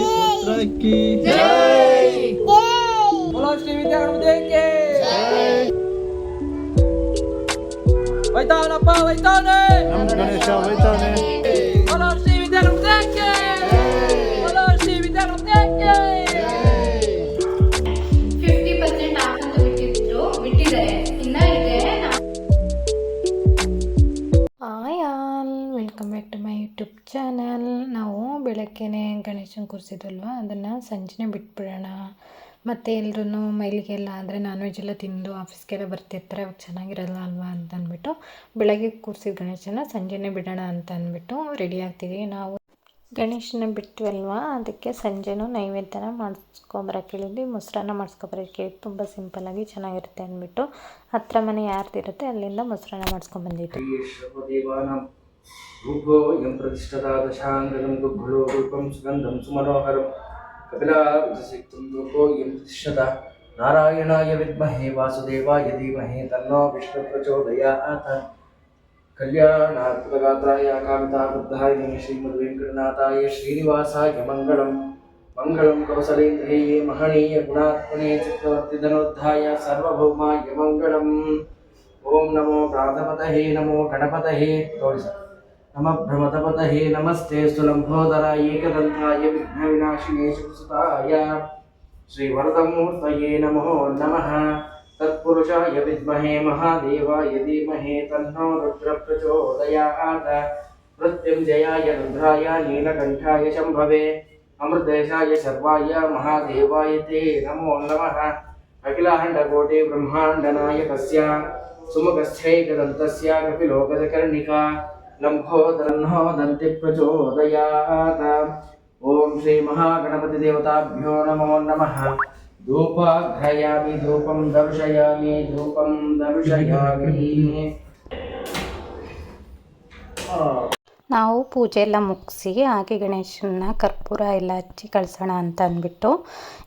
por encontrar aqui. Jay! Olá, time interno de quê? Vai dar na pau, vai dar, né? Vamos deixar, vai dar, né? Olá, time interno de quê? ಬೆಳಗ್ಗೆನೆ ಗಣೇಶನ ಕೂರಿಸಿದ್ವಲ್ವ? ಅದನ್ನು ಸಂಜೆನೇ ಬಿಟ್ಬಿಡೋಣ. ಮತ್ತು ಎಲ್ರೂ ಮೈಲಿಗೆಲ್ಲ ಅಂದರೆ non veg ಎಲ್ಲ ತಿಂದು ಆಫೀಸ್ಗೆಲ್ಲ ಬರ್ತಿರ್ತಾರೆ, ಅವಾಗ ಚೆನ್ನಾಗಿರಲ್ಲ ಅಲ್ವಾ ಅಂತ ಅಂದ್ಬಿಟ್ಟು ಬೆಳಗ್ಗೆ ಕೂರಿಸಿದ ಗಣೇಶನ ಸಂಜೆನೇ ಬಿಡೋಣ ಅಂತ ಅಂದ್ಬಿಟ್ಟು ರೆಡಿ ಆಗ್ತೀವಿ. ನಾವು ಗಣೇಶನ ಬಿಟ್ವಲ್ವಾ? ಅದಕ್ಕೆ ಸಂಜೆನೂ ನೈವೇದ್ಯನ ಮಾಡಿಸ್ಕೊಂಬರಕ್ಕೆ ಕೇಳಿದ್ವಿ. ಮೊಸರನ್ನ ಮಾಡಿಸ್ಕೊಬರಕ್ಕೆ ಕೇಳಿದ್ವಿ. ತುಂಬ ಸಿಂಪಲ್ಲಾಗಿ ಚೆನ್ನಾಗಿರುತ್ತೆ ಅಂದ್ಬಿಟ್ಟು ಹತ್ರ ಮನೆ ಯಾರ್ದಿರುತ್ತೆ ಅಲ್ಲಿಂದ ಮೊಸರನ್ನ ಮಾಡಿಸ್ಕೊಂಬಂದಿದ್ದು. भूभोगं प्रतिष्ठतादशाङ्गलं गुग्गुलो रूपं सुगन्धं सुमनोहरं कपिलासिक्तं भूभोग्यं प्रतिष्ठता नारायणाय विद्महे वासुदेवाय धीमहे तन्नो विष्णुप्रचोदयात् कल्याणात्मगात्राय कामिताबुद्धाय श्रीमद्वेङ्कटनाथाय श्रीनिवासाय मङ्गलम् मङ्गलं कौसलेन्द्रिये महणीयगुणात्मने चित्रवर्तिधनोद्धाय सर्वभौमाय मङ्गलम् ॐ नमो प्राथमतये नमो गणपतये तोलिसा नमभ्रमतपतहे नमस्ते सुलम्भोदराय एकदन्ताय विघ्नविनाशिने सुताय श्रीवरदमूर्तये नमो नमः तत्पुरुषाय विद्महे महादेवाय धीमहे तन्नो रुद्रप्रचोदयात् मृत्युञ्जयाय रुद्राय नीलकण्ठाय शम्भवे अमृतेशाय सर्वाय महादेवाय ते नमो नमः अखिलाण्डकोटिब्रह्माण्डनायकस्य सुमुखस्यैकदन्तस्य कपिलोकसकर्णिका లంఘోదన్నోదంతి ప్రచోదయాత్ ఓం శ్రీ మహాగణపతిదేవతాభ్యో నమో నమ ధూపాఘ్రయామి ధూపం దర్శయామి ధూపం దర్శయామి ನಾವು ಪೂಜೆ ಎಲ್ಲ ಮುಗಿಸಿ, ಹಾಗೆ ಗಣೇಶನ ಕರ್ಪೂರ ಎಲ್ಲ ಹಚ್ಚಿ ಕಳ್ಸೋಣ ಅಂತ ಅಂದ್ಬಿಟ್ಟು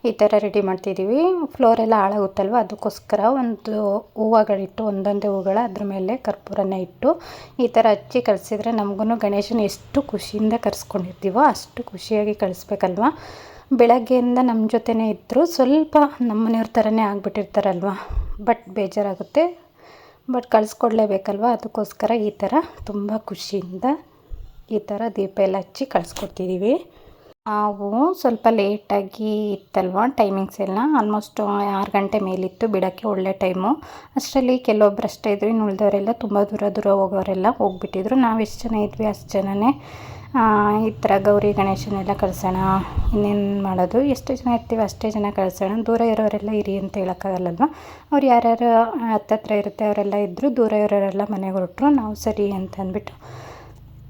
ಈ ಥರ ರೆಡಿ ಮಾಡ್ತಿದ್ದೀವಿ ಫ್ಲೋರ್ ಎಲ್ಲ ಹಾಳಾಗುತ್ತಲ್ವ? ಅದಕ್ಕೋಸ್ಕರ ಒಂದು ಹೂವುಗಳಿಟ್ಟು, ಒಂದೊಂದೇ ಹೂಗಳ ಅದ್ರ ಮೇಲೆ ಕರ್ಪೂರನ ಇಟ್ಟು ಈ ಥರ ಹಚ್ಚಿ ಕಳಿಸಿದ್ರೆ ನಮಗೂ ಗಣೇಶನ ಎಷ್ಟು ಖುಷಿಯಿಂದ ಕರೆಸ್ಕೊಂಡಿರ್ತೀವೋ ಅಷ್ಟು ಖುಷಿಯಾಗಿ ಕಳಿಸ್ಬೇಕಲ್ವ? ಬೆಳಗ್ಗೆಯಿಂದ ನಮ್ಮ ಜೊತೆನೇ ಇದ್ದರು ಸ್ವಲ್ಪ ನಮ್ಮ ಮನೆಯವ್ರ ಥರನೇ ಆಗಿಬಿಟ್ಟಿರ್ತಾರಲ್ವ? ಬಟ್ ಬೇಜಾರಾಗುತ್ತೆ. ಬಟ್ ಕಳಿಸ್ಕೊಡ್ಲೇಬೇಕಲ್ವ? ಅದಕ್ಕೋಸ್ಕರ ಈ ಥರ ತುಂಬ ಖುಷಿಯಿಂದ ಈ ಥರ ದೀಪ ಎಲ್ಲ ಹಚ್ಚಿ ಕಳಿಸ್ಕೊಡ್ತಿದ್ದೀವಿ ನಾವು ಸ್ವಲ್ಪ ಲೇಟಾಗಿ ಇತ್ತಲ್ವ ಟೈಮಿಂಗ್ಸ್ ಎಲ್ಲ? ಆಲ್ಮೋಸ್ಟ್ ಆರು ಗಂಟೆ ಮೇಲಿತ್ತು ಬಿಡೋಕ್ಕೆ ಒಳ್ಳೆ ಟೈಮು ಅಷ್ಟರಲ್ಲಿ ಕೆಲವೊಬ್ರು ಅಷ್ಟೇ ಇದ್ರು, ಇನ್ನು ಉಳಿದವರೆಲ್ಲ ತುಂಬ ದೂರ ದೂರ ಹೋಗೋರೆಲ್ಲ ಹೋಗ್ಬಿಟ್ಟಿದ್ರು. ನಾವು ಎಷ್ಟು ಜನ ಇದ್ವಿ? ಅಷ್ಟು ಜನನೇ. ಈ ಥರ ಗೌರಿ ಗಣೇಶನೆಲ್ಲ ಕಳ್ಸೋಣ, ಇನ್ನೇನು ಮಾಡೋದು? ಎಷ್ಟು ಜನ ಇರ್ತೀವಿ ಅಷ್ಟೇ ಜನ ಕಳ್ಸೋಣ. ದೂರ ಇರೋರೆಲ್ಲ ಇರಿ ಅಂತ ಹೇಳೋಕ್ಕಾಗಲ್ಲಲ್ವ? ಅವ್ರು ಯಾರ್ಯಾರು ಹತ್ತತ್ರ ಇರುತ್ತೆ, ಅವರೆಲ್ಲ ಇದ್ದರು ದೂರ ಇರೋರೆಲ್ಲ ಮನೆಗೆ ಹೊರಟ್ರು. ನಾವು ಸರಿ ಅಂತ ಅಂದ್ಬಿಟ್ಟು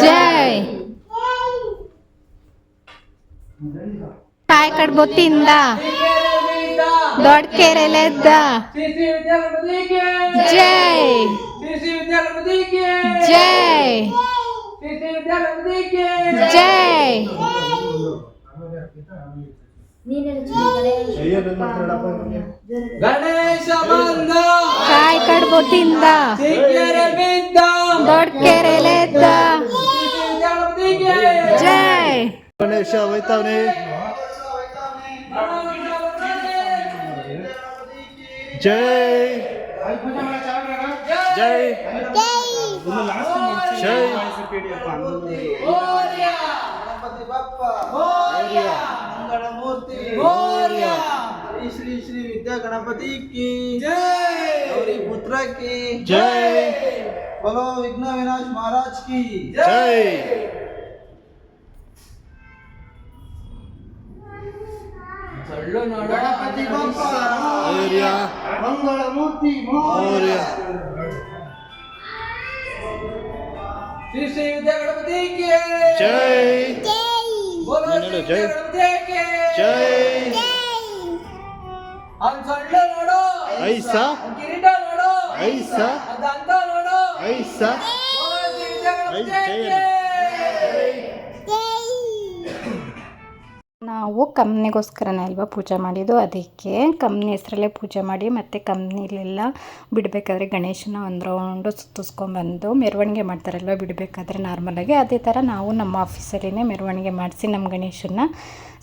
जय। काय करबो तीनदा दौड़ के रे ले जय। जय। जय। गणेश बंद काय करबो तीनदा ಸಿಕ್ಕರೆ ಬಿದ್ದ ದೊಡ್ಡ ಕೆರೆಲೆದ್ದ ಶ್ರೀ ಶ್ರೀ ವಿದ್ಯಾ ಗಣಪತಿಗೆ ಜೈ ಗಣೇಶ ಹೋಯ್ತಾನೆ ಜೈ ಜೈ ಜೈ ಗಣಪತಿ ಬಪ್ಪ ಮಂಗಳಮೂರ್ತಿ ಶ್ರೀ ಶ್ರೀ ಶ್ರೀ ವಿದ್ಯಾ ಗಣಪತಿ की गौरी पुत्र की ಜೈ बोलो विघ्न विनाश महाराज की ಜೈ गणपति बप्पा ಮೌರ್ಯ मंगलमूर्ति ಮೌರ್ಯ ಶ್ರೀ ಶ್ರೀ ವಿದ್ಯಾ ಗಣಪತಿ ಜೈ ಬೋಲೋ ನೀನು ಶ್ರೀ ಹೇಳು, ಜೈ. ವಿದ್ಯಾಗಣಪತಿಗೆ ಜೈ ಅವ್ನ್ ಸೊಂಟ ನೋಡು ಐಸ ಅವ್ನ್ ಕಿರೀಟ ನೋಡು ಐಸ ಅದಂತ ನೋಡು ಐಸ. ನಾವು ಕಂಪ್ನಿಗೋಸ್ಕರನೇ ಅಲ್ವಾ ಪೂಜೆ ಮಾಡಿದ್ದು? ಅದಕ್ಕೆ ಕಂಪ್ನಿ ಹೆಸರಲ್ಲೇ ಪೂಜೆ ಮಾಡಿ ಮತ್ತು ಕಂಪ್ನಿಲೆಲ್ಲ ಬಿಡಬೇಕಾದ್ರೆ ಗಣೇಶನ ಒಂದು ರೌಂಡು ಸುತ್ತಿಸ್ಕೊಂಬಂದು ಮೆರವಣಿಗೆ ಮಾಡ್ತಾರಲ್ವ ಬಿಡಬೇಕಾದ್ರೆ ನಾರ್ಮಲಾಗಿ ಅದೇ ಥರ ನಾವು ನಮ್ಮ ಆಫೀಸಲ್ಲೇ ಮೆರವಣಿಗೆ ಮಾಡಿಸಿ ನಮ್ಮ ಗಣೇಶನ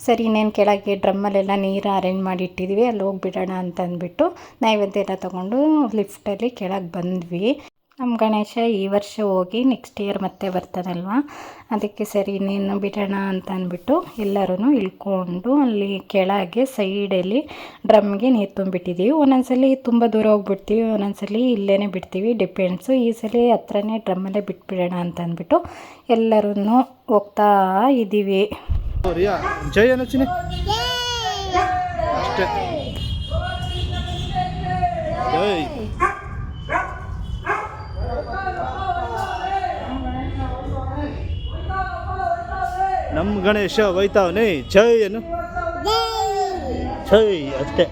ಸರಿ, ಇನ್ನೇನು ಕೆಳಗೆ ಡ್ರಮ್ಮಲ್ಲೆಲ್ಲ ನೀರು ಅರೇಂಜ್ ಮಾಡಿ ಇಟ್ಟಿದ್ವಿ, ಅಲ್ಲಿ ಹೋಗಿಬಿಡೋಣ ಅಂತಂದ್ಬಿಟ್ಟು ನೈವೇದ್ಯ ಎಲ್ಲ ತೊಗೊಂಡು ಲಿಫ್ಟಲ್ಲಿ ಕೆಳಗೆ ಬಂದ್ವಿ. ನಮ್ಮ ಗಣೇಶ ಈ ವರ್ಷ ಹೋಗಿ ನೆಕ್ಸ್ಟ್ ಇಯರ್ ಮತ್ತೆ ಬರ್ತಾನಲ್ವ ಅದಕ್ಕೆ ಸರಿ ಇನ್ನೇನು ಬಿಡೋಣ ಅಂತ ಅಂದ್ಬಿಟ್ಟು ಎಲ್ಲರೂ ಇಳ್ಕೊಂಡು ಅಲ್ಲಿ ಕೆಳಗೆ ಸೈಡಲ್ಲಿ ಡ್ರಮ್ಗೆ ನೀರು ತುಂಬಿಟ್ಟಿದ್ದೀವಿ ಒಂದೊಂದ್ಸಲಿ ತುಂಬ ದೂರ ಹೋಗ್ಬಿಡ್ತೀವಿ ಒಂದೊಂದ್ಸಲಿ ಇಲ್ಲೇ ಬಿಡ್ತೀವಿ. ಡಿಪೆಂಡ್ಸು ಈ ಸಲ ಹತ್ರನೇ ಡ್ರಮ್ಮಲ್ಲೇ ಬಿಟ್ಬಿಡೋಣ ಅಂತ ಅಂದ್ಬಿಟ್ಟು ಎಲ್ಲರೂ ಹೋಗ್ತಾ ಇದ್ದೀವಿ ಜೈ ಅಷ್ಟೇ ಜೈ ನಮ್ಮ ಗಣೇಶ ಒಯ್ತಾವನೆ ಜೈ ಏನು? ಜೈ ಅಷ್ಟೇ.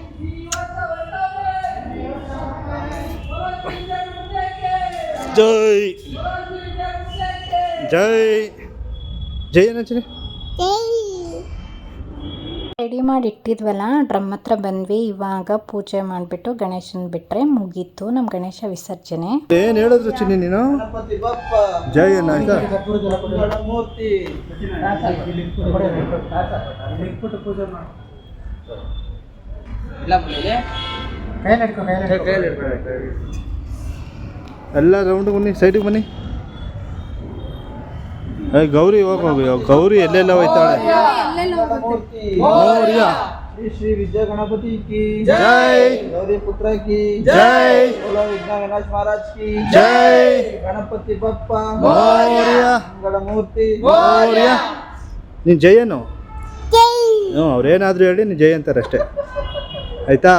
ಜೈ. ಜೈ. ಜೈ ಅನ್ನಚ್ಚಿನಿ ರೆಡಿ ಮಾಡಿ ಇಟ್ಟಿದ್ವಲ್ಲ ಡ್ರಮ್ ಹತ್ರ ಬಂದ್ವಿ. ಇವಾಗ ಪೂಜೆ ಮಾಡಿಬಿಟ್ಟು ಗಣೇಶನ ಬಿಟ್ಟರೆ ಮುಗೀತು ನಮ್ಮ ಗಣೇಶ ವಿಸರ್ಜನೆ. ಏನು ಹೇಳಿದ್ರು ಚಿನ್ನಿ ನೀನು? ಜೈ ಆಯ್ತಾ ಎಲ್ಲ ರೌಂಡ್ ಬನ್ನಿ ಸೈಡಿಗೆ ಬನ್ನಿ. ಗೌರಿ ಹೋಗ ಗೌರಿ ಎಲ್ಲೆಲ್ಲ ಹೋಯ್ತಾಳೆ. ಶ್ರೀ ವಿದ್ಯಾ ಗಣಪತಿ ಕಿ. ಜೈ. ಗೌರಿ ಪುತ್ರ ಕಿ. ಜೈ. ವಿಘ್ನ ಗಣೇಶ್ ಮಹಾರಾಜ್ ಕಿ. ಜೈ. ಗಣಪತಿ ಬಪ್ಪ ಮೂರ್ತಿ. ನೀನು ಜಯನು? ಹ್ಞೂ ಅವ್ರೇನಾದರೂ ಹೇಳಿ ನೀನು ಜೈ ಅಂತಾರೆ ಅಷ್ಟೇ. ಆಯ್ತಾ?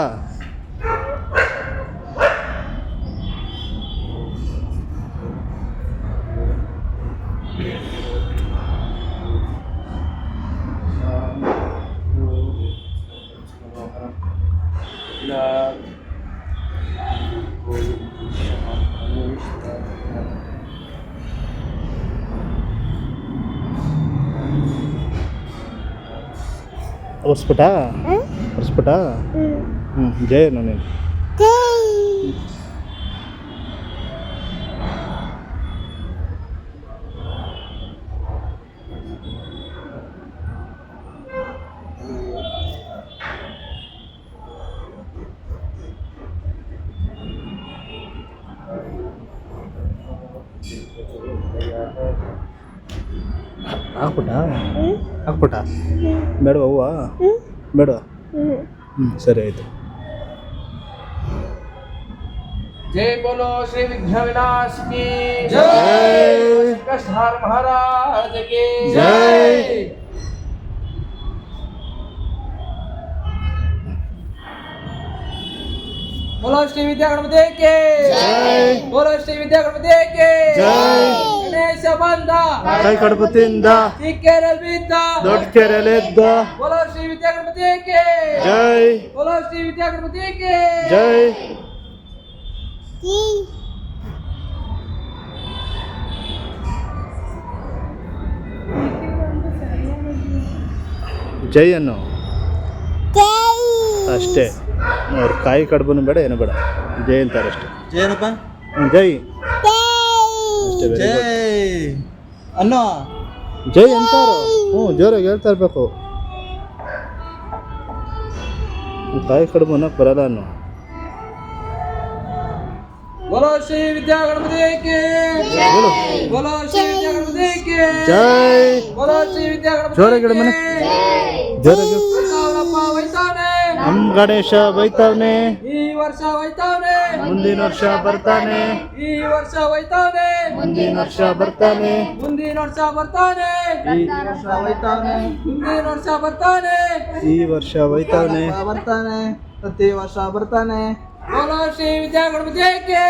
ಹೊಸ್ಬಿಟ ಹೊಸ್ಬಿಟ ಹ್ಞೂ ಜೈ ಏನು ನೀನು ಬೇಡವಾ ಹ್ಞೂ ಸರಿ ಆಯಿತು जय बोलो श्री विघ्न विनाश की जय। कृष्ण महाराज की जय। बोलो श्री विद्या गणपति के जय। बोलो श्री विद्या गणपति के जय। ಗಣೇಶ ಬಂದ. ಕೈ ಕಡಪತಿಯಿಂದ ಚಿಕ್ಕೆರಲ್ವಿದ್ದ ದೊಡ್ಡ ಕೆರೆಯಲ್ಲಿದ್ದ. ಬೋಲೋ ಶ್ರೀ ವಿದ್ಯಾಗಣಪತಿ ಏಕೆ ಜೈ. ಬೋಲೋ ಶ್ರೀ ವಿದ್ಯಾಗಣಪತಿ ಏಕೆ ಜೈ ಜೈ. ಅನ್ನು ಅಷ್ಟೇ. ಅವ್ರ ಕಾಯಿ ಕಡ್ಬನು ಬೇಡ ಏನು ಬೇಡ. ಜೈ ಅಂತಾರೆ ಅಷ್ಟೇ. ಏನಪ್ಪ? ಜೈ. ಅಷ್ಟೇ ಅನ್ನೋ ಜೈ ಅಂತಾರು ಹ್ಞೂ ಜೋರಾಗಿ ಹೇಳ್ತಾ ಇರ್ಬೇಕು ಕಾಯಿ ಕಡುಬು ಅನ್ನೋಕೆ ಬರಲ್ಲ ಅನ್ನು बोलो श्री विद्या गणपति के बोलो बोलो श्री विद्या गणपति के ಜೈ बोलो श्री विद्या गणपति ಜೋರಾಗಿ ಹೇಳು ಮನೆ ಜೋರಾಗಿ ವೈತಾವನಪ್ಪ ವೈತಾನೆ ನಮ್ಮ ಗಣೇಶ ಬೈತಾವ್ನೆ ಈ ವರ್ಷ ವೈತಾವನೆ ಮುಂದಿನ ವರ್ಷ ಬರ್ತಾನೆ ಈ ವರ್ಷ ವೈತಾವನೆ ಮುಂದಿನ ವರ್ಷ ಬರ್ತಾನೆ ಮುಂದಿನ ವರ್ಷ ಬರ್ತಾನೆ ಈ ವರ್ಷ ಹೋಯ್ತಾನೆ ಮುಂದಿನ ವರ್ಷ ಬರ್ತಾನೆ ಈ ವರ್ಷ ಬೈತಾವ್ನೆ ಬರ್ತಾನೆ ಪ್ರತಿ ವರ್ಷ ಬರ್ತಾನೆ बोलो श्री विद्या गणपति के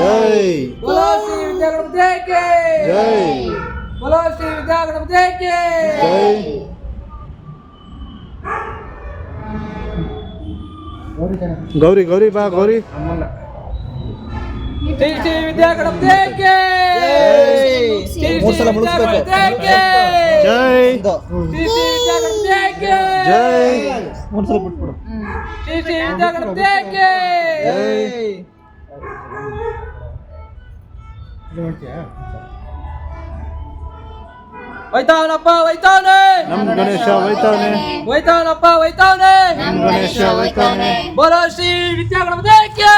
ಜೈ बोलो श्री विद्या गणपति के ಜೈ बोलो श्री विद्या गणपति के ಜೈ ಗೌರಿ ಗೌರಿ ಬಾ ಗೌರಿ. ಜೈ! ಒಂದ್ಸಲ ಬಿಟ್ಬಿಡು. ವೈತಾವನಪ್ಪ ವೈತಾವನೆ ನಮ್ ಗಣೇಶ ವೈತಾವನೆ ವೈತಾವನಪ್ಪ ವೈತಾವನೆ ನಮ್ ಗಣೇಶ ವೈತಾವನೆ ಬೋಲೋ ಶ್ರೀ ವಿದ್ಯಾಗಣಪತಿಗೆ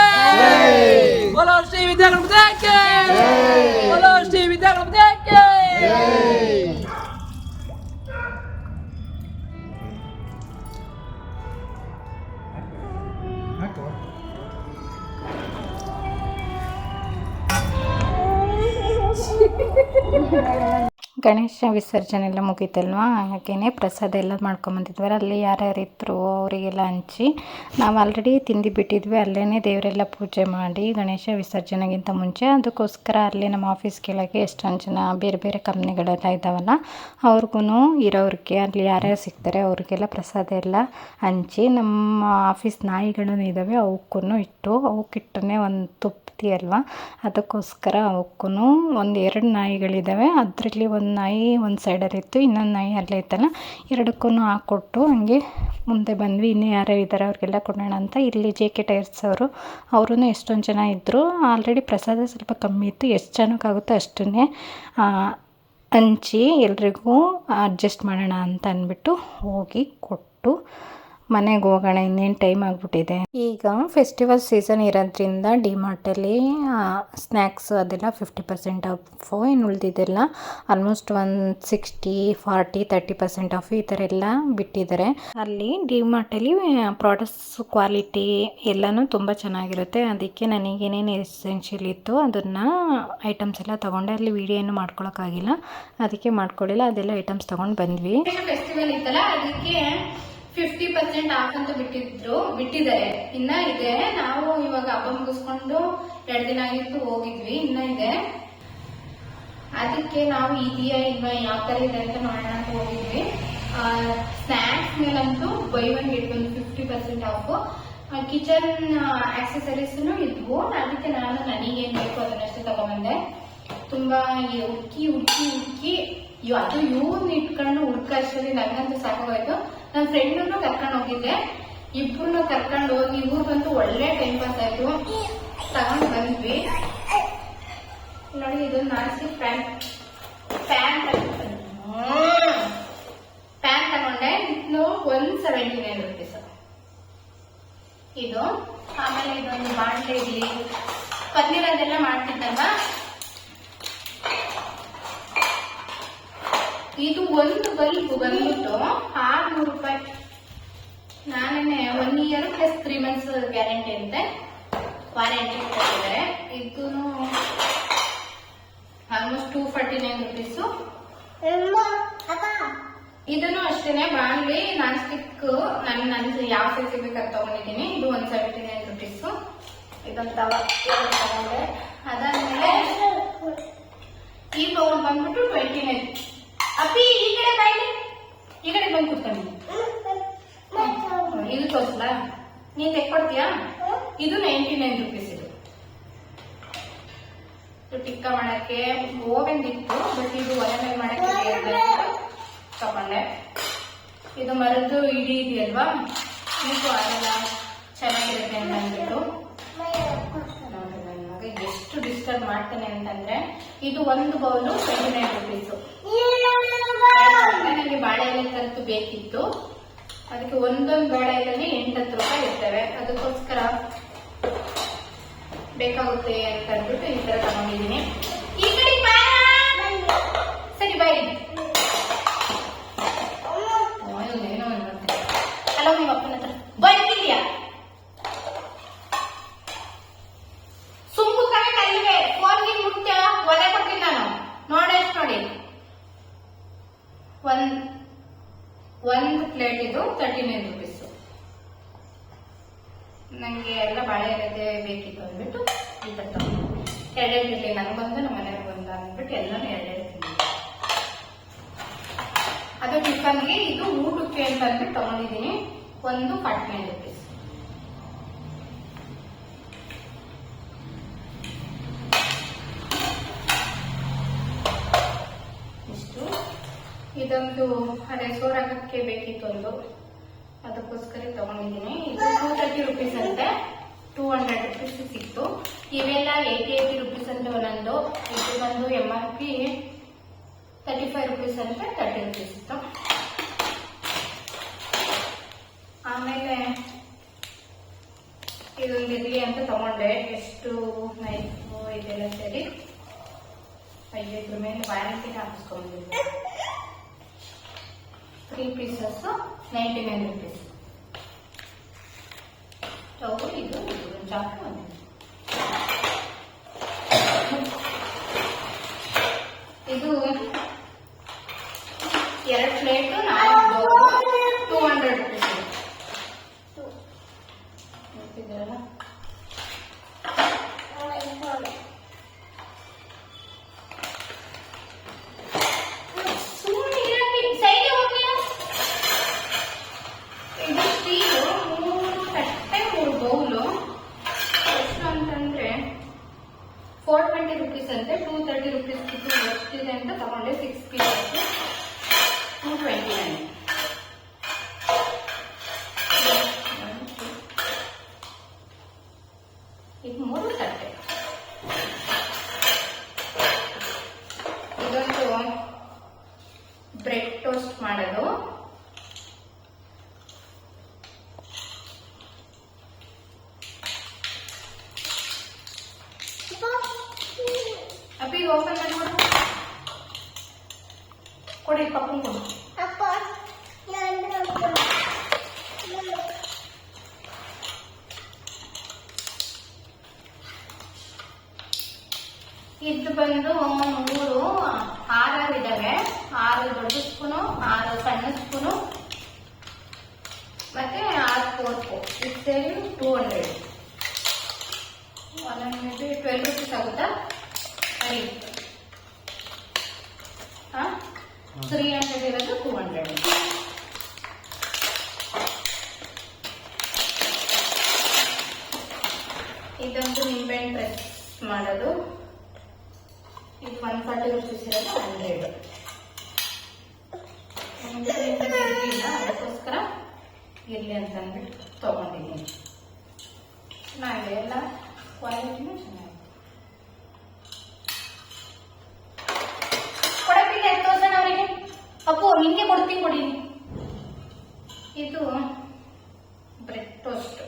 ಬೋಲೋ ಶ್ರೀ ವಿದ್ಯಾಗಣಪತಿಗೆ ಬೋಲೋ ಶ್ರೀ ವಿದ್ಯಾಗಣಪತಿಗೆ Thank you. ಗಣೇಶ ವಿಸರ್ಜನೆ ಎಲ್ಲ ಮುಗೀತಲ್ವಾ? ಹಾಗೇನೆ ಪ್ರಸಾದ ಎಲ್ಲ ಮಾಡ್ಕೊಂಬಂದಿದ್ವಲ್ಲ, ಅಲ್ಲಿ ಯಾರ್ಯಾರು ಇದ್ರು ಅವರಿಗೆಲ್ಲ ಹಂಚಿ, ನಾವು ಆಲ್ರೆಡಿ ತಿಂದು ಬಿಟ್ಟಿದ್ವಿ ಅಲ್ಲೇ ದೇವರೆಲ್ಲ ಪೂಜೆ ಮಾಡಿ ಗಣೇಶ ವಿಸರ್ಜನೆಗಿಂತ ಮುಂಚೆ, ಅದಕ್ಕೋಸ್ಕರ ಅಲ್ಲಿ ನಮ್ಮ ಆಫೀಸ್ ಕೆಳಗೆ ಎಷ್ಟೊಂದು ಜನ ಬೇರೆ ಬೇರೆ ಕಂಪ್ನಿಗಳೆಲ್ಲ ಇದ್ದಾವಲ್ಲ ಅವ್ರಿಗೂ ಇರೋರಿಗೆ, ಅಲ್ಲಿ ಯಾರ್ಯಾರು ಸಿಗ್ತಾರೆ, ಅವ್ರಿಗೆಲ್ಲ ಪ್ರಸಾದ ಎಲ್ಲ ಹಂಚಿ, ನಮ್ಮ ಆಫೀಸ್ ನಾಯಿಗಳೂ ಇದ್ದಾವೆ ಅವಕ್ಕೂ ಇಟ್ಟು ಅವಕ್ಕಿಟ್ಟನೇ ಒಂದು ತುಪ್ಪ ಅಲ್ವಾ? ಅದಕ್ಕೋಸ್ಕರ ಅವಕ್ಕೂ ಒಂದು ಎರಡು ನಾಯಿಗಳಿದ್ದಾವೆ ಅದರಲ್ಲಿ ಒಂದು ನಾಯಿ ಒಂದು ಸೈಡಲ್ಲಿತ್ತು ಇನ್ನೊಂದು ನಾಯಿ ಅಲ್ಲೇ ಇತ್ತಲ್ಲ? ಎರಡಕ್ಕೂ ಹಾಕ್ಕೊಟ್ಟು ಹಂಗೆ ಮುಂದೆ ಬಂದ್ವಿ. ಇನ್ನೂ ಯಾರ್ಯಾರು ಇದ್ದಾರೆ ಅವ್ರಿಗೆಲ್ಲ ಕೊಡೋಣ ಅಂತ. ಇಲ್ಲಿ ಜೆ ಕೆ ಟೈರ್ಸ್ ಅವರು ಅವರೂ ಎಷ್ಟೊಂದು ಜನ ಇದ್ದರು ಆಲ್ರೆಡಿ ಪ್ರಸಾದ ಸ್ವಲ್ಪ ಕಮ್ಮಿ ಇತ್ತು. ಎಷ್ಟು ಜನಕ್ಕಾಗುತ್ತೋ ಅಷ್ಟನ್ನೇ ಹಂಚಿ ಎಲ್ರಿಗೂ ಅಡ್ಜಸ್ಟ್ ಮಾಡೋಣ ಅಂತ ಅಂದ್ಬಿಟ್ಟು ಹೋಗಿ ಕೊಟ್ಟು ಮನೆಗೆ ಹೋಗೋಣ, ಇನ್ನೇನು ಟೈಮ್ ಆಗಿಬಿಟ್ಟಿದೆ. ಈಗ ಫೆಸ್ಟಿವಲ್ ಸೀಸನ್ ಇರೋದ್ರಿಂದ ಡಿಮಾರ್ಟಲ್ಲಿ ಸ್ನ್ಯಾಕ್ಸ್ ಅದೆಲ್ಲ ಫಿಫ್ಟಿ ಪರ್ಸೆಂಟ್ ಆಫ್ ಏನು ಉಳಿದಿದ್ದೆಲ್ಲ ಆಲ್ಮೋಸ್ಟ್ ಒಂದು sixty forty thirty percent off ಈ ಥರ ಎಲ್ಲ ಬಿಟ್ಟಿದ್ದಾರೆ. ಅಲ್ಲಿ ಡಿಮಾರ್ಟಲ್ಲಿ ಪ್ರಾಡಕ್ಟ್ಸ್ ಕ್ವಾಲಿಟಿ ಎಲ್ಲನೂ ತುಂಬ ಚೆನ್ನಾಗಿರುತ್ತೆ. ಅದಕ್ಕೆ ನನಗೇನೇನು ಎಸೆನ್ಷಿಯಲ್ ಇತ್ತು ಅದನ್ನು ಐಟಮ್ಸ್ ಎಲ್ಲ ತೊಗೊಂಡೆ. ಅಲ್ಲಿ ವೀಡಿಯೋ ಏನು ಮಾಡ್ಕೊಳಕ್ಕಾಗಿಲ್ಲ. ಅದಕ್ಕೆ ಮಾಡ್ಕೊಳ್ಳಿಲ್ಲ ಅದೆಲ್ಲ ಐಟಮ್ಸ್ ತೊಗೊಂಡು ಬಂದ್ವಿ. ಫೆಸ್ಟಿವಲ್ ಇತ್ತಲ್ಲ, ಅದಕ್ಕೆ ಫಿಫ್ಟಿ ಪರ್ಸೆಂಟ್ ಆಫ್ ಅಂತ ಬಿಟ್ಟಿದ್ರು, ಬಿಟ್ಟಿದ್ದಾರೆ. ಇನ್ನ ಇದೆ. ನಾವು ಇವಾಗ ಹಬ್ಬ ಮುಗಿಸ್ಕೊಂಡು ಎರಡ್ ದಿನ ಆಗಿತ್ತು ಹೋಗಿದ್ವಿ, ಇನ್ನ ಇದೆ. ಅದಕ್ಕೆ ನಾವು ಇದೆಯಾ ಇನ್ನ ಯಾವ ತರ ಇದೆ ಅಂತ ನೋಡೋಣ ಅಂತ ಹೋಗಿದ್ವಿ. Snacks ಮೇಲಂತೂ buy one get one fifty percent off kitchen accessories ಇದ್ವು. ಅದಕ್ಕೆ ನಾನು ನನಗೇನ್ ಬೇಕು ಅದನ್ನಷ್ಟೇ ತಗೊಂಡ್ಬಂದೆ. ತುಂಬಾ ಉಕ್ಕಿ ಉಕ್ಕಿ ಉಕ್ಕಿ ಅದು ಇವ್ರನ್ನ ಇಟ್ಕೊಂಡು ಹುಡ್ಕ ನನಗಂತೂ ನಂಗಂತೂ ಸಾಕಾಗೋಯ್ತು. ನನ್ನ ಫ್ರೆಂಡನ್ನು ಕರ್ಕೊಂಡು ಹೋಗಿದ್ದೆ. ಇಬ್ರನ್ನು ಕರ್ಕೊಂಡು ಹೋಗಿ, ಇವ್ರಿಗಂತೂ ಒಳ್ಳೆ ಟೈಮ್ ಪಾಸ್ ಆಯ್ತು. ತಗೊಂಡ್ ಬಂದ್ವಿ. ನೋಡಿ ಇದು ನಾಲ್ಕು ಫ್ಯಾನ್ ಫ್ಯಾನ್ ಫ್ಯಾನ್ ತಗೊಂಡೆ. ಇದು ಒನ್ ಸೆವೆಂಟಿ ನೈನ್ ರುಪೀಸ್ ಇದು. ಆಮೇಲೆ ಇದೊಂದು ಬಾಂಡ್ಲೆ ಇಡ್ಲಿ. ಪನ್ನೀರ್ ಅದೆಲ್ಲ ಮಾಡ್ತಿದ್ದಲ್ವಾ? ಇದು ಒಂದು ಬಲ್ಬ್ ಬಂದ್ಬಿಟ್ಟು ಆರ್ನೂರು ರೂಪಾಯಿ. ನಾನೇ one year plus three months guarantee ಅಂತೆ. ವಾರಂಟಿ ಕೊಟ್ಟಿದ್ದಾರೆ. ಇದು almost two forty nine rupees ಇದನ್ನು ಅಷ್ಟೇನೆ ಬಾಣಲಿ ನಾನ್ ಸ್ಟಿಕ್ ನನ್ ನನ್ ಯಾವ ಸೈಜ್ ಬೇಕಾದ್ರೆ ತಗೊಂಡಿದ್ದೀನಿ. ಇದು ಒನ್ ಸೆವೆಂಟಿ ನೈನ್ ರುಪೀಸು ಇದೊಂದು ತಗೊಂಡೆ. ಅದಾದ್ಮೇಲೆ ಈ ಬೌಲ್ ಬಂದ್ಬಿಟ್ಟು ಟ್ವೆಂಟಿ ನೈನ್ ಅಪ್ಪಿ ಈ ಕಡೆ ಬಾಯಿ ಈ ಕಡೆ ಬಂದು ಕೂತ್ಕೊಂಡು ಇದು ತೋರಿಸ್ಲಾ? ನೀನ್ ತೆಕ್ಕೊಡ್ತೀಯಾ? ಇದು ನೈಂಟಿ ನೈನ್ ರುಪೀಸ್ ಇದು. ಟಿಕ್ಕ ಮಾಡಕ್ಕೆ ಓವೆನ್ ಇತ್ತು ಬಟ್ ಇದು ಒಲೆ ಮೇಲೆ ಮಾಡಕ್ಕೆ ತಗೊಂಡೆ. ಇದು ಮರದ್ದು ಇಡೀ ಇದೆಯಲ್ವಾ? ಇದು ಅದೆಲ್ಲ ಚೆನ್ನಾಗಿರುತ್ತೆ ಅಂತ ಅಂದ್ಬಿಟ್ಟು. ಮಗ ಎಷ್ಟು ಡಿಸ್ಟರ್ಬ್ ಮಾಡ್ತೇನೆ ಅಂತಂದ್ರೆ ಇದು ಒಂದು ಬೌಲು ಟ್ವೆಂಟಿ ನೈನ್ ರುಪೀಸ್ ನನಗೆ ಬಾಳೆ ಎಲೆ ತರದ್ದು ಬೇಕಿತ್ತು. ಅದಕ್ಕೆ ಒಂದೊಂದು ಬಾಳೆ ಎಲೆಲಿ ಎಂಟತ್ತು ರೂಪಾಯಿ ಇರ್ತವೆ. ಅದಕ್ಕೋಸ್ಕರ ಬೇಕಾಗುತ್ತೆ ಅಂತ ಅಂದ್ಬಿಟ್ಟು ಈ ತರ ತಗೊಂಡಿದ್ದೀನಿ. ಈ ಕಡೆ ಬಾ. ಸರಿ ಬಾಯ್. ಏನೋ ಅಲ್ಲ ಹಲೋ ನಿಮ್ಮ ಅಪ್ಪನ ಒಲೆ ಕೊಡ್ತೀನಿ ನಾನು. ನೋಡೆಷ್ಟು ನೋಡಿ. ಒಂದ್, ಒಂದು ಪ್ಲೇಟ್ ಇದು ತರ್ಟಿ ನೈನ್ ರುಪೀಸ್ ನನಗೆ ಎಲ್ಲ ಬಾಳೆ ಎಲೆ ಬೇಕಿತ್ತು ಅಂದ್ಬಿಟ್ಟು ಈ ಥರ ತಗೊಂಡೆ ಎರಡೆರಡು ನಮ್ಮ ಮನೆಗೆ ಬಂದ ಅಂದ್ಬಿಟ್ಟು ಎಲ್ಲಾನು ಎರಡೆರಡು ಅದು ಟಿಫನ್ಗೆ ಇದು ಊಟಕ್ಕೆ ಅಂತ ಅಂದ್ಬಿಟ್ಟು ತಗೊಂಡಿದ್ದೀನಿ. ಒಂದು ಫಾರ್ಟಿ ನೈನ್ ರುಪೀಸ್ ಇದೊಂದು ಅದೇ ಸೋರಾಗಕ್ಕೆ ಬೇಕಿತ್ತು ಒಂದು ಅದಕ್ಕೋಸ್ಕರ ತಗೊಂಡಿದ್ದೀನಿ. ಇದು ಟೂ ತರ್ಟಿ ರುಪೀಸ್ ಅಂತೆ. ಟೂ ಹಂಡ್ರೆಡ್ ರುಪೀಸ್ ಸಿಕ್ತು ಇವೆಲ್ಲ ಏಯ್ಟಿ ಏಯ್ಟಿ ರುಪೀಸ್ ಅಂತ ಒಂದೊಂದು. ಇದು ಬಂದು M R P thirty five rupees ಅಂತ ತರ್ಟಿ ರುಪೀಸ್ ಇತ್ತು. ಆಮೇಲೆ ಇದೊಂದು ಇರ್ಲಿ ಅಂತ ತಗೊಂಡೆ. ಎಷ್ಟು ನೈಫು ಇದೆಲ್ಲ ಸೇರಿ. ಐದೈದ್ರ ಮೇಲೆ ವ್ಯಾರಂಟಿನ ಹಾಕಿಸ್ಕೊಂಡಿದ್ದೆ three pieces ninety nine rupees stove ಇದು ಇದು ಒಂದು ಚಾಕು ಇದು ಎರಡು ಪ್ಲೇಟು ಅಪ್ಪಿ ಓಪನ್ ಮಾಡಿ ಕೊಡು ಕೊಡಿ ಪಪ್ಪನ್ ಕೊಡು ಇದು ಬಂದು ಮೂರು ಆರು ಇದಾವೆ ಆರು ದೊಡ್ಡ ಸ್ಪೂನು ಆರು ಸಣ್ಣ ಸ್ಪೂನು ಮತ್ತೆ ಆರು ಫೋರ್ಕು ಇದು ಸೇರಿ ಟೂ ಹಂಡ್ರೆಡ್ ಒಂದೊಂದು ಟ್ವೆಲ್ ರುಪೀಸ್ ಆಗುತ್ತಾ ಹಾಂ ತ್ರೀ ಹಂಡ್ರೆಡ್ ಇರೋದು ಟೂ ಹಂಡ್ರೆಡ್ ಇದೊಂದು ನಿಂಬೆಹಣ್ಣು ಪ್ರೆಸ್ ಮಾಡೋದು. ಇದು ಒನ್ ಫಾರ್ಟಿ ರುಪೀಸ್ ಇರೋದು ಹಂಡ್ರೆಡ್ ಇಲ್ಲ ಅದಕ್ಕೋಸ್ಕರ ಇರಲಿ ಅಂತ ಅಂದ್ಬಿಟ್ಟು ತೊಗೊಂಡಿದ್ದೀನಿ. ಚೆನ್ನಾಗಿದೆ ಎಲ್ಲ ಕ್ವಾಲಿಟಿನೂ ಕೊಡಕ್ಕಿಲ್ಲ ತೋರ್ಸೋಣ ಅವರಿಗೆ ಅಪ್ಪು ನಿಂಗೆ ಕೊಡ್ತೀನಿ ಕೊಡಿ ಇದು ಬ್ರೆಡ್ ಟೋಸ್ಟ್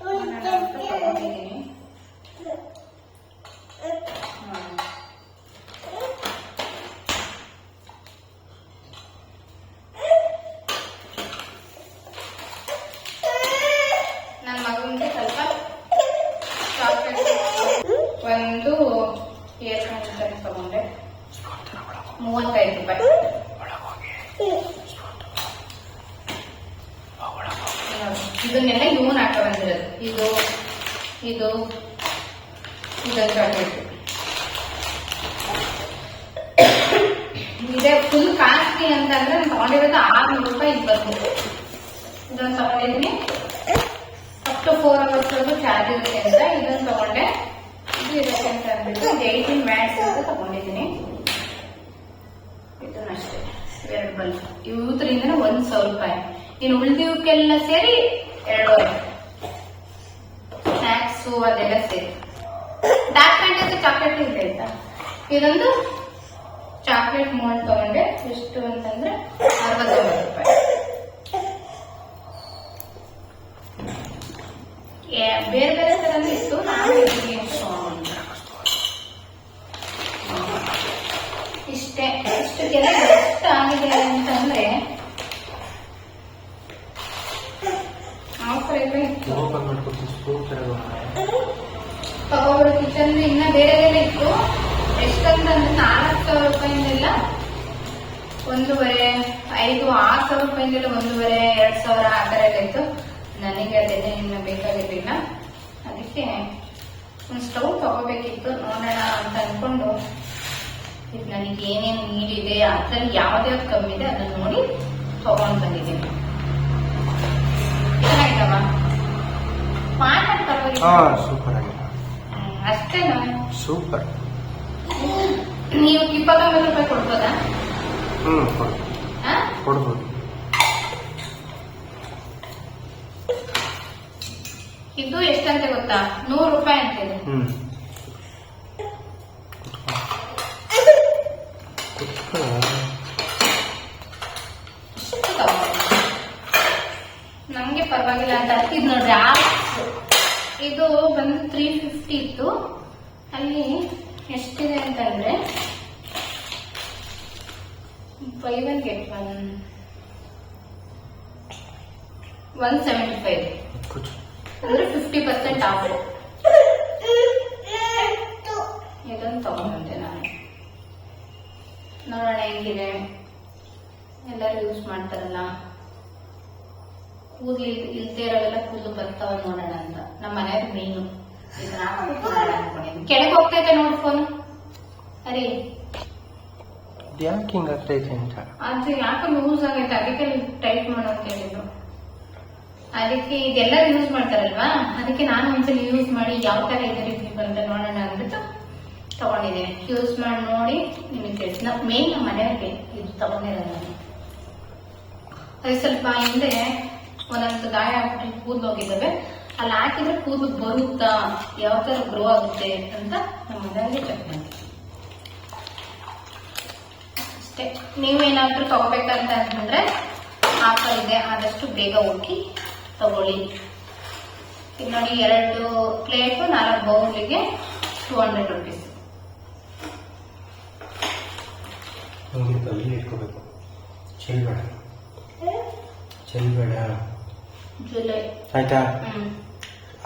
ತಗೊಂಡಿದ್ದೀನಿ ಹ್ಮ್. ನನ್ನ ಮಗನಿಗೆ ಸ್ವಲ್ಪ ಚಾಕ್ಲೇಟ್ ಒಂದು ಏರ್ ಕಂಡೀಷನರ್ ತಗೊಂಡೆ ಮೂವತ್ತೈದು ರೂಪಾಯಿ ನೋಡಿ, ಇದನ್ನೆಲ್ಲ ಇವನ್ ಹಾಕ ಬಂದಿರೋದು ಇದು ಇದು ಇದೊಂದು ಚಾಕ್ಲೇಟ್ ಇದೇ ಫುಲ್ ಕಾಸ್ಟ್ಲಿ ಅಂತಂದ್ರೆ ನಾನು ತಗೊಂಡಿರೋದು ಆರ್ನೂರು ರೂಪಾಯಿ ಇದು ಬಂದಿದೆ ಇದೊಂದು ತಗೊಂಡಿದ್ದೀನಿ ಅಪ್ ಟು ಫೋರ್ ಅವರ್ಸ್ ವರೆಗೂ ಚಾರ್ಜ್ ಇರುತ್ತೆ ಅಂತ ಇದನ್ನು ತಗೊಂಡೆ ಇದು ಇರುತ್ತೆ ಅಂತ ಅಂದ್ಬಿಟ್ಟು ಏಯ್ಟೀನ್ ಮ್ಯಾಟ್ಸ್ ಅಂತ ತಗೊಂಡಿದ್ದೀನಿ ಇದನ್ನ ಅಷ್ಟೇ ಎರಡು ಬಲ್ಬ್ ಇವತ್ತರಿಂದ ಒಂದ್ ಸಾವಿರ ರೂಪಾಯಿ. ಇನ್ನು ಉಳಿದಿವಕ್ಕೆಲ್ಲ ಸೇರಿ ಎರಡೂವರೆ ಸ್ನಾಕ್ಸ್ ಅದೆಲ್ಲ ಸೇರಿ. ಡಾರ್ಕ್ ಫ್ಯಾಂಟಸಿ ಚಾಕ್ಲೇಟ್ ಇದೆ ಆಯ್ತಾ ಇದೊಂದು ಚಾಕ್ಲೇಟ್ ಮೋಲ್ಡ್ ತಗೊಂಡೆ. ಎಷ್ಟು ಅಂತಂದ್ರೆ ಅರವತ್ತೊಂಬತ್ತು ರೂಪಾಯಿ. ಬೇರೆ ಬೇರೆ ತರ ಇತ್ತು. ಇಷ್ಟು ಜನ ಇಷ್ಟೇ. ಇಷ್ಟಕ್ಕೆಲ್ಲ ಎಷ್ಟು ಆಗಿದೆ ಅಂತಂದ್ರೆ ಆಫರ್ ಎಲ್ಲ ಇತ್ತು. ತಗೋಬಿಡು ಕಿಚನ್ ಇನ್ನ ಬೇರೆ ಬೇರೆ ಇತ್ತು. ಎಷ್ಟಂತಂದ್ರೆ ನಾಲ್ಕು ಸಾವಿರ ರೂಪಾಯಿಂದೆಲ್ಲ ಒಂದೂವರೆ ಐದು ಆರು ಸಾವಿರ ರೂಪಾಯಿಂದೆಲ್ಲ ಒಂದೂವರೆ ಎರಡ್ ಸಾವಿರ ಆ ಥರ ಎಲ್ಲ ಇತ್ತು. ನನಗೆ ಅದೆಲ್ಲ ಇನ್ನ ಬೇಕಾಗಿರ್ಲಿಲ್ಲ. ಅದಕ್ಕೆ ಒಂದು ಸ್ಟವ್ ತಗೋಬೇಕಿತ್ತು. ನೋಡೋಣ ಅಂತ ಅನ್ಕೊಂಡು ನನಗೆ ಏನೇನು ನೀಡಿದೆ ಅದ್ರಲ್ಲಿ ಯಾವ್ದ್ಯಾವ್ದು ಕಮ್ಮಿ ಇದೆ ಅದನ್ನ ನೋಡಿ ತಗೊಂಡ್ ಬಂದಿದ್ದೀನಿ. ಏನಾಯ್ತಮ್ಮ ಮಾತಾಡ್ ಸೂಪರ್ ಆಗಿದೆ ಹ್ಮ್, ಅಷ್ಟೇನಾ? ಸೂಪರ್ ನೀವು ಇಪ್ಪತ್ತೊಂಬತ್ತು ರೂಪಾಯಿ ಕೊಡ್ಬೋದಾ? ಕೊಡ್ಬೋದು. ಇದು ಎಷ್ಟಂತೆ ಗೊತ್ತಾ? ನೂರು ರೂಪಾಯಿ ಅಂತ ಇದೆ. ಇರೋವೆಲ್ಲ ಕೂದಲು ಬರ್ತಾವ ನೋಡೋಣ ಅಂತ. ನಮ್ಮ ಮನೆಯವ್ರ ಮೀನು ಕೆಳಗೆ ಹೋಗ್ತಾ ಹೋಗ್ತೈತೆ ನೋಡ್ ಫೋನ್ ಅರಿ. ಯಾಕೆ ಹಿಂಗ್ ಆಗ್ತೈತೆ ಅಂತ? ಅದು ಯಾಕೆ ಲೂಸ್ ಆಗೈತೆ. ಅದಕ್ಕೆ ಟೈಟ್ ಮಾಡೋಕೆ ಹೇಳಿದ್ರು ಅದಕ್ಕೆ ಇದೆಲ್ಲ ಯೂಸ್ ಮಾಡ್ತಾರಲ್ವಾ? ಅದಕ್ಕೆ ನಾನು ಒಂದ್ಸಲ ಯೂಸ್ ಮಾಡಿ ಯಾವ ತರ ಇದೆ ರೀತಿ ಅಂತ ನೋಡೋಣ ಅಂದ್ಬಿಟ್ಟು ತಗೊಂಡಿದ್ದೆ ಯೂಸ್ ಮಾಡಿ ನೋಡಿ ನಿಮಗೆ ತಿಳಿಸಿ ನಾವು ಮೇನ್ ನಮ್ಮ ಮನೆಯವ್ರಿಗೆ ಇದು ತಗೊಂಡಿರೋದು. ಅದು ಸ್ವಲ್ಪ ಹಿಂದೆ ಒಂದೊಂದು ಗಾಯ ಹಾಕ್ಬಿಟ್ಟು ಕೂದಲು ಹೋಗಿದ್ದಾವೆ. ಅಲ್ಲಿ ಹಾಕಿದ್ರೆ ಕೂದಲು ಬರುತ್ತಾ? ಯಾವ ತರ ಗ್ರೋ ಆಗುತ್ತೆ ಅಂತ ನಮ್ಮ ಮನೆಯಲ್ಲಿ ಚೆಕ್ ಮಾಡಿ ಅಷ್ಟೇ. ನೀವೇನಾದ್ರೂ ತಗೋಬೇಕಂತ ಅಂತಂದ್ರೆ ಆಫರ್ ಇದೆ. ಆದಷ್ಟು ಬೇಗ ಹೋಗಿ ತಗೊಳ್ಳಿ. ಇದು ನೋಡಿ ಎರಡು ಪ್ಲೇಟು ನಾಲ್ಕು ಬೌಲಿಗೆ ಟೂ ಹಂಡ್ರೆಡ್ ರುಪೀಸ್ ಇಟ್ಕೋಬೇಕು. ಚೆಲ್ಬೇಡ ಚೆಲ್ಬೇಡ ಜುಲೈ. ಆಯ್ತಾ? ಹ್ಮ್.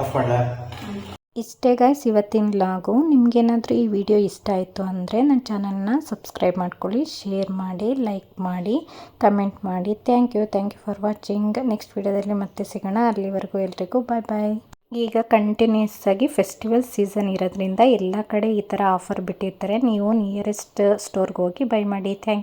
ಆಫ್ ಮಾಡಲಾ? ಹ್ಮ್. ಇಷ್ಟೇ ಗೈಸ್ ಇವತ್ತಿನ ಲಾಗು ನಿಮಗೇನಾದರೂ ಈ ವಿಡಿಯೋ ಇಷ್ಟ ಆಯಿತು ಅಂದರೆ ನನ್ನ ಚಾನಲ್ನ ಸಬ್ಸ್ಕ್ರೈಬ್ ಮಾಡ್ಕೊಳ್ಳಿ ಶೇರ್ ಮಾಡಿ ಲೈಕ್ ಮಾಡಿ ಕಮೆಂಟ್ ಮಾಡಿ. Thank you thank you for watching next ವಿಡಿಯೋದಲ್ಲಿ ಮತ್ತೆ ಸಿಗೋಣ. ಅಲ್ಲಿವರೆಗೂ ಎಲ್ರಿಗೂ ಬಾಯ್ ಬಾಯ್ ಈಗ ಕಂಟಿನ್ಯೂಸ್ ಆಗಿ ಫೆಸ್ಟಿವಲ್ ಸೀಸನ್ ಇರೋದ್ರಿಂದ ಎಲ್ಲ ಕಡೆ ಈ ಥರ ಆಫರ್ ಬಿಟ್ಟಿರ್ತಾರೆ. ನೀವು ನಿಯರೆಸ್ಟ್ ಸ್ಟೋರ್ಗೆ ಹೋಗಿ ಬೈ ಮಾಡಿ. ಥ್ಯಾಂಕ್